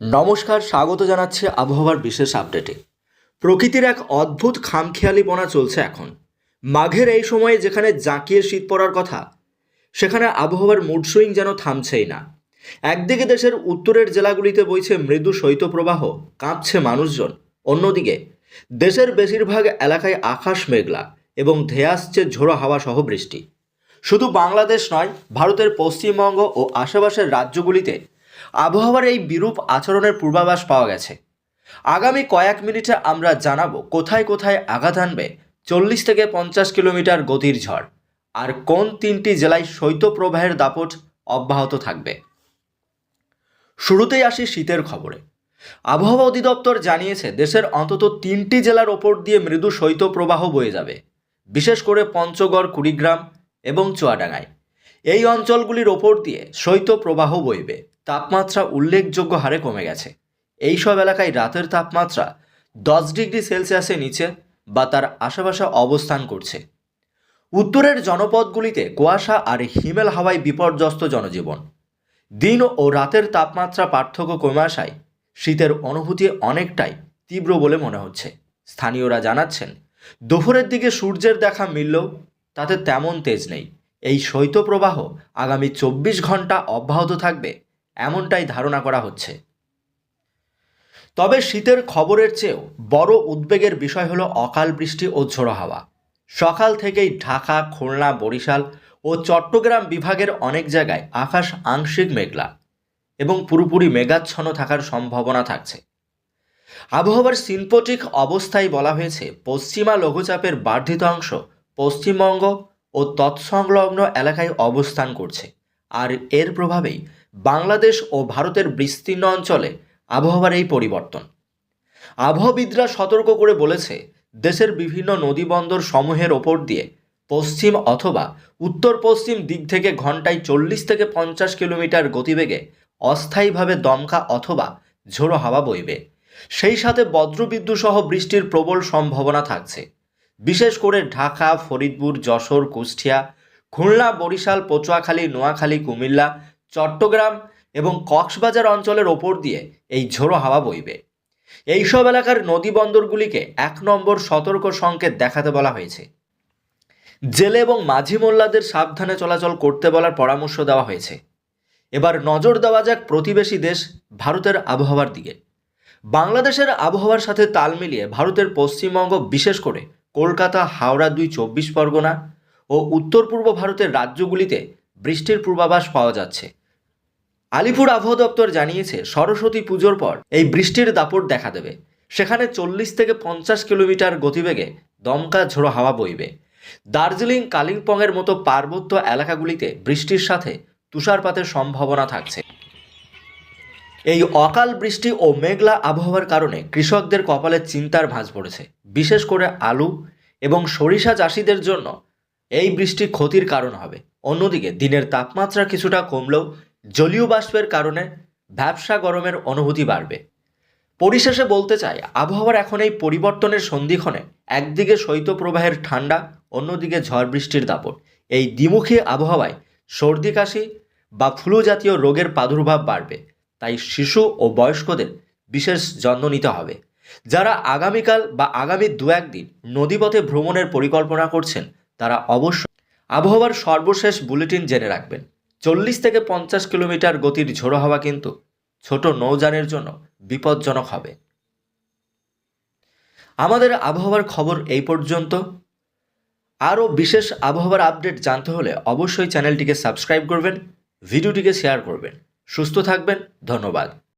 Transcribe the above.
নমস্কার, স্বাগত জানাচ্ছি আবহাওয়ার বিশেষ আপডেটে। প্রকৃতির এক অদ্ভুত খামখেয়ালিপনা চলছে এখন। মাঘের এই সময়ে যেখানে জাঁকিয়ে শীত পড়ার কথা, সেখানে আবহাওয়ার মুড সুইং যেন থামছেই না। একদিকে দেশের উত্তরের জেলাগুলিতে বইছে মৃদু শৈত্যপ্রবাহ, কাঁপছে মানুষজন। অন্যদিকে, দেশের বেশিরভাগ এলাকায় আকাশ মেঘলা এবং ধেয়ে আসছে ঝোড়ো হাওয়া সহ বৃষ্টি। শুধু বাংলাদেশ নয়, ভারতের পশ্চিমবঙ্গ ও আশেপাশের রাজ্যগুলিতে আবহাওয়ার এই বিরূপ আচরণের পূর্বাভাস পাওয়া গেছে। আগামী কয়েক মিনিটে আমরা জানাব কোথায় কোথায় আঘাত আনবে চল্লিশ থেকে পঞ্চাশ কিলোমিটার গতির ঝড়, আর কোন তিনটি জেলায় শৈত্যপ্রবাহের দাপট অব্যাহত থাকবে। শুরুতেই আসি শীতের খবরে। আবহাওয়া অধিদপ্তর জানিয়েছে, দেশের অন্তত তিনটি জেলার ওপর দিয়ে মৃদু শৈত্যপ্রবাহ বয়ে যাবে, বিশেষ করে পঞ্চগড়, কুড়িগ্রাম এবং চুয়াডাঙ্গায়। এই অঞ্চলগুলির ওপর দিয়ে শৈত্যপ্রবাহ বইবে। তাপমাত্রা উল্লেখযোগ্য হারে কমে গেছে। এই সব এলাকায় রাতের তাপমাত্রা দশ ডিগ্রি সেলসিয়াসের নিচে বা তার আশেপাশে অবস্থান করছে। উত্তরের জনপদগুলিতে কুয়াশা আর হিমেল হাওয়ায় বিপর্যস্ত জনজীবন। দিন ও রাতের তাপমাত্রা পার্থক্য কমে আসায় শীতের অনুভূতি অনেকটাই তীব্র বলে মনে হচ্ছে। স্থানীয়রা জানাচ্ছেন, দুপুরের দিকে সূর্যের দেখা মিললেও তাতে তেমন তেজ নেই। এই শৈত্যপ্রবাহ আগামী চব্বিশ ঘণ্টা অব্যাহত থাকবে। এমনটাই ধারণা করা হচ্ছে। তবে শীতের খবরের চেয়েও বড় উদ্বেগের বিষয় হলো অকাল বৃষ্টি ও ঝোড়ো হাওয়া। সকাল থেকেই ঢাকা, খুলনা, বরিশাল ও চট্টগ্রাম বিভাগের অনেক জায়গায় আকাশ আংশিক মেঘলা এবং পুরোপুরি মেঘাচ্ছন্ন থাকার সম্ভাবনা থাকছে। আবহাওয়ার সিনপটিক অবস্থায় বলা হয়েছে, পশ্চিমা লঘুচাপের বর্ধিত অংশ পশ্চিমবঙ্গ ও তৎসংলগ্ন এলাকায় অবস্থান করছে। আর এর প্রভাবেই বাংলাদেশ ও ভারতের বিস্তীর্ণ অঞ্চলে আবহাওয়ার এই পরিবর্তন। আবহবিদরা সতর্ক করে বলেছে, দেশের বিভিন্ন নদীবন্দর সমূহের ওপর দিয়ে পশ্চিম অথবা উত্তর পশ্চিম দিক থেকে ঘন্টায় চল্লিশ থেকে পঞ্চাশ কিলোমিটার গতিবেগে অস্থায়ীভাবে দমকা অথবা ঝোড়ো হাওয়া বইবে। সেই সাথে বজ্রবিদ্যুৎ সহ বৃষ্টির প্রবল সম্ভাবনা থাকছে। বিশেষ করে ঢাকা, ফরিদপুর, যশোর, কুষ্টিয়া, খুলনা, বরিশাল, পচুয়াখালী, নোয়াখালী, কুমিল্লা চট্টগ্রাম এবং কক্সবাজার অঞ্চলের ওপর দিয়ে এই ঝোড়ো হাওয়া বইবে। এইসব এলাকার নদী বন্দরগুলিকে এক নম্বর সতর্ক সংকেত দেখাতে বলা হয়েছে। জেলে এবং মাঝি মোল্লাদের সাবধানে চলাচল করতে বলার পরামর্শ দেওয়া হয়েছে। এবার নজর দেওয়া যাক প্রতিবেশী দেশ ভারতের আবহাওয়ার দিকে। বাংলাদেশের আবহাওয়ার সাথে তাল মিলিয়ে ভারতের পশ্চিমবঙ্গ, বিশেষ করে কলকাতা, হাওড়া দুই চব্বিশ পরগনা ও উত্তর পূর্ব ভারতের রাজ্যগুলিতে বৃষ্টির পূর্বাভাস পাওয়া যাচ্ছে। আলিপুর আবহাওয়া দপ্তর জানিয়েছে, সরস্বতী পুজোর পর এই বৃষ্টির দাপট দেখা দেবে। সেখানে চল্লিশ থেকে পঞ্চাশ কিলোমিটার গতিবেগে দমকা ঝোড়ো হাওয়া বইবে। দার্জিলিং, কালিম্পংয়ের মতো পার্বত্য এলাকাগুলিতে বৃষ্টির সাথে তুষারপাতের সম্ভাবনা থাকছে। এই অকাল বৃষ্টি ও মেঘলা আবহাওয়ার কারণে কৃষকদের কপালে চিন্তার ভাঁজ পড়েছে। বিশেষ করে আলু এবং সরিষা চাষিদের জন্য এই বৃষ্টি ক্ষতির কারণ হবে। অন্যদিকে দিনের তাপমাত্রা কিছুটা কমলেও জলীয় বাষ্পের কারণে ব্যবসা গরমের অনুভূতি বাড়বে। পরিশেষে বলতে চাই, আবহাওয়ার এখন এই পরিবর্তনের সন্ধিক্ষণে একদিকে শৈত্যপ্রবাহের ঠান্ডা, অন্যদিকে ঝড় বৃষ্টির দাপট। এই দ্বিমুখী আবহাওয়ায় সর্দি, কাশি বা ফ্লু জাতীয় রোগের প্রাদুর্ভাব বাড়বে। তাই শিশু ও বয়স্কদের বিশেষ যত্ন নিতে হবে। যারা আগামীকাল বা আগামী দু একদিন নদীপথে ভ্রমণের পরিকল্পনা করছেন, তারা অবশ্যই আবহাওয়ার সর্বশেষ বুলেটিন জেনে রাখবেন। চল্লিশ থেকে পঞ্চাশ কিলোমিটার গতির ঝোড়ো হাওয়া কিন্তু ছোট নৌযানের জন্য বিপজ্জনক হবে। আমাদের আবহাওয়ার খবর এই পর্যন্ত। আরও বিশেষ আবহাওয়ার আপডেট জানতে হলে অবশ্যই চ্যানেলটিকে সাবস্ক্রাইব করবেন, ভিডিওটিকে শেয়ার করবেন। সুস্থ থাকবেন, ধন্যবাদ।